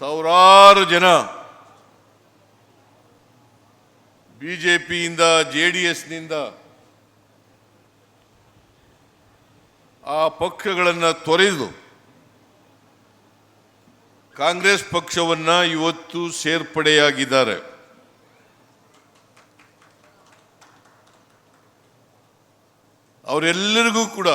ಸಾವಿರಾರು ಜನ B J D ಎಸ್ನಿಂದ ಆ ಪಕ್ಷಗಳನ್ನು ತೊರೆದು ಕಾಂಗ್ರೆಸ್ ಪಕ್ಷವನ್ನು ಇವತ್ತು ಸೇರ್ಪಡೆಯಾಗಿದ್ದಾರೆ. ಅವರೆಲ್ಲರಿಗೂ ಕೂಡ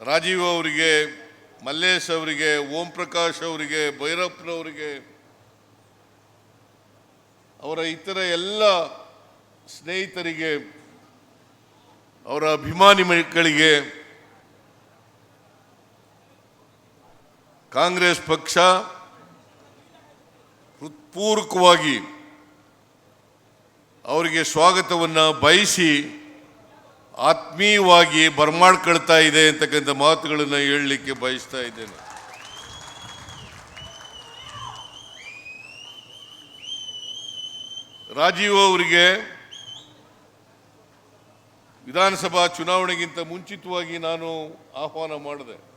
ರಾಜೀವ್ ಅವರಿಗೆ ಮಲ್ಲೇಶ್ ಅವರಿಗೆ, ಓಂ ಪ್ರಕಾಶ್ ಅವರಿಗೆ ಭೈರಪ್ಪನವರಿಗೆ ಅವರ ಇತರ ಎಲ್ಲ ಸ್ನೇಹಿತರಿಗೆ, ಅವರ ಅಭಿಮಾನಿ ಮಕ್ಕಳಿಗೆ, ಕಾಂಗ್ರೆಸ್ ಪಕ್ಷ ಹೃತ್ಪೂರ್ವಕವಾಗಿ ಅವರಿಗೆ ಸ್ವಾಗತವನ್ನು ಬಯಸಿ ಆತ್ಮೀಯವಾಗಿ ಬರ್ಮಾಡ್ಕೊಳ್ತಾ ಇದೆ ಅಂತಕ್ಕಂಥ ಮಾತುಗಳನ್ನು ಹೇಳಲಿಕ್ಕೆ ಬಯಸ್ತಾ ಇದ್ದೇನೆ. ರಾಜೀವ್ ಅವರಿಗೆ ವಿಧಾನಸಭಾ ಚುನಾವಣೆಗಿಂತ ಮುಂಚಿತವಾಗಿ ನಾನು ಆಹ್ವಾನ ಮಾಡಿದೆ.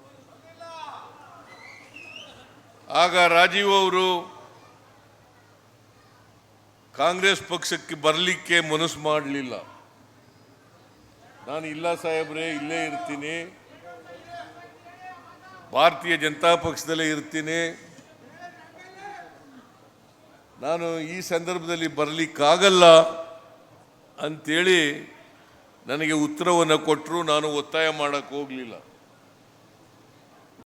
ಆಗ ರಾಜೀವ್ ಅವರು ಕಾಂಗ್ರೆಸ್ ಪಕ್ಷಕ್ಕೆ ಬರಲಿಕ್ಕೆ ಮನಸ್ಸು ಮಾಡಲಿಲ್ಲ. ನಾನು ಇಲ್ಲ ಸಾಹೇಬ್ರೆ, ಇಲ್ಲೇ ಇರ್ತೀನಿ. ಭಾರತೀಯ ಜನತಾ ಪಕ್ಷದಲ್ಲೇ ಇರ್ತೀನಿ. ನಾನು ಈ ಸಂದರ್ಭದಲ್ಲಿ ಬರಲಿಕ್ಕಾಗಲ್ಲ ಅಂಥೇಳಿ ನನಗೆ ಉತ್ತರವನ್ನು ಕೊಟ್ಟರು ನಾನು ಒತ್ತಾಯ ಮಾಡಕ್ಕೆ ಹೋಗಲಿಲ್ಲ.